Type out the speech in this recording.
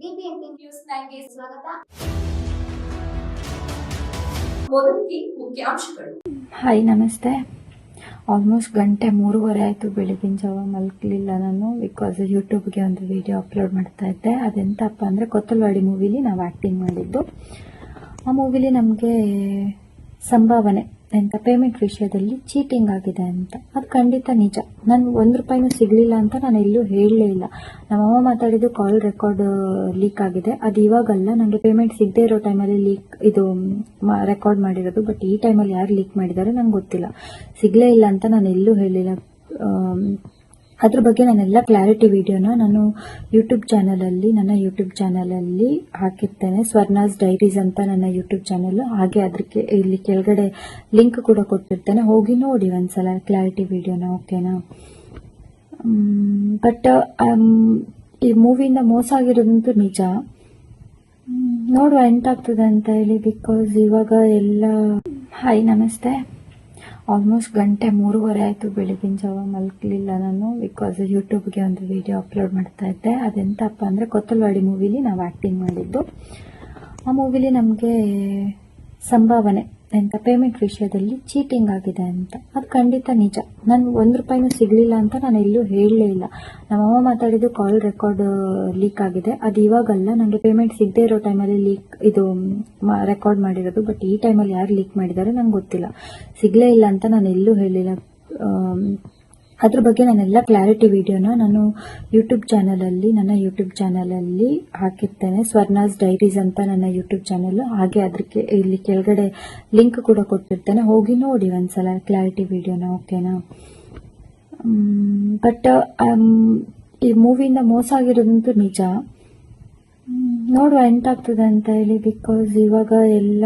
News ಸ್ವಾಗತ. Hi ನಮಸ್ತೆ. Almost ಗಂಟೆ ಮೂರುವರೆ ಆಯಿತು ಬೆಳಗಿನ ಜಾವ ಮಲ್ಕಲಿಲ್ಲ ನಾನು ಬಿಕಾಸ್ ಯೂಟ್ಯೂಬ್ಗೆ ಒಂದು ವಿಡಿಯೋ ಅಪ್ಲೋಡ್ ಮಾಡ್ತಾ ಇದ್ದೆ. ಅದೆಂತಪ್ಪ ಅಂದರೆ ಕೊತ್ತಲ್ವಾಡಿ ಮೂವಿಲಿ ನಾವು ಆ್ಯಕ್ಟಿಂಗ್ ಮಾಡಿದ್ದು. ಆ ಮೂವಿಲಿ ನಮಗೆ ಸಂಭಾವನೆ. ಎಂತ ಪೇಮೆಂಟ್ ವಿಷಯದಲ್ಲಿ ಚೀಟಿಂಗ್ ಆಗಿದೆ ಅಂತ. ಅದು ಖಂಡಿತ ನಿಜ. ನಾನು ಒಂದು ರೂಪಾಯಿನೂ ಸಿಗಲಿಲ್ಲ ಅಂತ ನಾನು ಎಲ್ಲೂ ಹೇಳಲೇ ಇಲ್ಲ. ನಮ್ಮಮ್ಮ ಮಾತಾಡಿದ್ದು ಕಾಲ್ ರೆಕಾರ್ಡ್ ಲೀಕ್ ಆಗಿದೆ. ಅದು ಇವಾಗಲ್ಲ. ನನಗೆ ಪೇಮೆಂಟ್ ಸಿಗದೆ ಇರೋ ಟೈಮಲ್ಲಿ ಲೀಕ್ ಇದು ರೆಕಾರ್ಡ್ ಮಾಡಿರೋದು. ಬಟ್ ಈ ಟೈಮಲ್ಲಿ ಯಾರು ಲೀಕ್ ಮಾಡಿದ್ದಾರೆ ನಂಗೆ ಗೊತ್ತಿಲ್ಲ. ಸಿಗಲೇ ಇಲ್ಲ ಅಂತ ನಾನು ಎಲ್ಲೂ ಹೇಳಿಲ್ಲ. ಅದ್ರ ಬಗ್ಗೆ ನಾನೆಲ್ಲ ಕ್ಲಾರಿಟಿ ವಿಡಿಯೋನ ನಾನು ಯೂಟ್ಯೂಬ್ ಚಾನಲಲ್ಲಿ ನನ್ನ ಯೂಟ್ಯೂಬ್ ಚಾನಲಲ್ಲಿ ಹಾಕಿರ್ತೇನೆ. ಸ್ವರ್ಣಾಸ್ ಡೈರೀಸ್ ಅಂತ ನನ್ನ ಯೂಟ್ಯೂಬ್ ಚಾನಲ್ ಹಾಗೆ ಅದಕ್ಕೆ ಇಲ್ಲಿ ಕೆಳಗಡೆ ಲಿಂಕ್ ಕೂಡ ಕೊಟ್ಟಿರ್ತೇನೆ. ಹೋಗಿ ನೋಡಿ ಒಂದ್ಸಲ ಕ್ಲಾರಿಟಿ ವಿಡಿಯೋನ ಓಕೆನಾ ಬಟ್ ಈ ಮೂವಿಯಿಂದ ಮೋಸ ಆಗಿರೋದಂತೂ ನಿಜ. ನೋಡುವ ಎಂತಾಗ್ತದೆ ಅಂತ ಹೇಳಿ ಬಿಕಾಸ್ ಇವಾಗ ಎಲ್ಲ ಹಾಯ್ ನಮಸ್ತೆ. ಆಲ್ಮೋಸ್ಟ್ ಗಂಟೆ ಮೂರುವರೆ ಆಯಿತು ಬೆಳಗಿನ ಜಾವ ಮಲ್ಕಲಿಲ್ಲ ನಾನು ಬಿಕಾಸ್ ಯೂಟ್ಯೂಬ್ಗೆ ಒಂದು ವಿಡಿಯೋ ಅಪ್ಲೋಡ್ ಮಾಡ್ತಾ ಇದ್ದೆ. ಅದೆಂತಪ್ಪ ಅಂದರೆ ಕೊತ್ತಲವಾಡಿ ಮೂವಿಲಿ ನಾವು ಆ್ಯಕ್ಟಿಂಗ್ ಮಾಡಿದ್ದು. ಆ ಮೂವಿಲಿ ನಮಗೆ ಸಂಭಾವನೆ. ಎಂತ ಪೇಮೆಂಟ್ ವಿಷಯದಲ್ಲಿ ಚೀಟಿಂಗ್ ಆಗಿದೆ ಅಂತ. ಅದು ಖಂಡಿತ ನಿಜ. ನಾನು ಒಂದು ರೂಪಾಯಿನೂ ಸಿಗಲಿಲ್ಲ ಅಂತ ನಾನು ಎಲ್ಲೂ ಹೇಳಲೇ ಇಲ್ಲ. ನಮ್ಮಮ್ಮ ಮಾತಾಡಿದ್ದು ಕಾಲ್ ರೆಕಾರ್ಡ್ ಲೀಕ್ ಆಗಿದೆ. ಅದು ಇವಾಗಲ್ಲ. ನನಗೆ ಪೇಮೆಂಟ್ ಸಿಗದೆ ಇರೋ ಟೈಮಲ್ಲಿ ಲೀಕ್ ಇದು ರೆಕಾರ್ಡ್ ಮಾಡಿರೋದು. ಬಟ್ ಈ ಟೈಮಲ್ಲಿ ಯಾರು ಲೀಕ್ ಮಾಡಿದ್ದಾರೆ ನಂಗೆ ಗೊತ್ತಿಲ್ಲ. ಸಿಗಲೇ ಇಲ್ಲ ಅಂತ ನಾನು ಎಲ್ಲೂ ಹೇಳಿಲ್ಲ. ಅದ್ರ ಬಗ್ಗೆ ನಾನೆಲ್ಲ ಕ್ಲಾರಿಟಿ ವಿಡಿಯೋನ ನಾನು ಯೂಟ್ಯೂಬ್ ಚಾನಲಲ್ಲಿ ನನ್ನ ಯೂಟ್ಯೂಬ್ ಚಾನಲಲ್ಲಿ ಹಾಕಿರ್ತೇನೆ. ಸ್ವರ್ಣಾಸ್ ಡೈರೀಸ್ ಅಂತ ನನ್ನ ಯೂಟ್ಯೂಬ್ ಚಾನಲ್ ಹಾಗೆ ಅದಕ್ಕೆ ಇಲ್ಲಿ ಕೆಳಗಡೆ ಲಿಂಕ್ ಕೂಡ ಕೊಟ್ಟಿರ್ತೇನೆ. ಹೋಗಿ ನೋಡಿ ಒಂದ್ಸಲ ಕ್ಲಾರಿಟಿ ವಿಡಿಯೋನ ಓಕೆನಾ ಬಟ್ ಈ ಮೂವಿಯಿಂದ ಮೋಸ ಆಗಿರೋದಂತೂ ನಿಜ. ನೋಡುವ ಎಂತಾಗ್ತದೆ ಅಂತ ಹೇಳಿ ಬಿಕಾಸ್ ಇವಾಗ ಎಲ್ಲ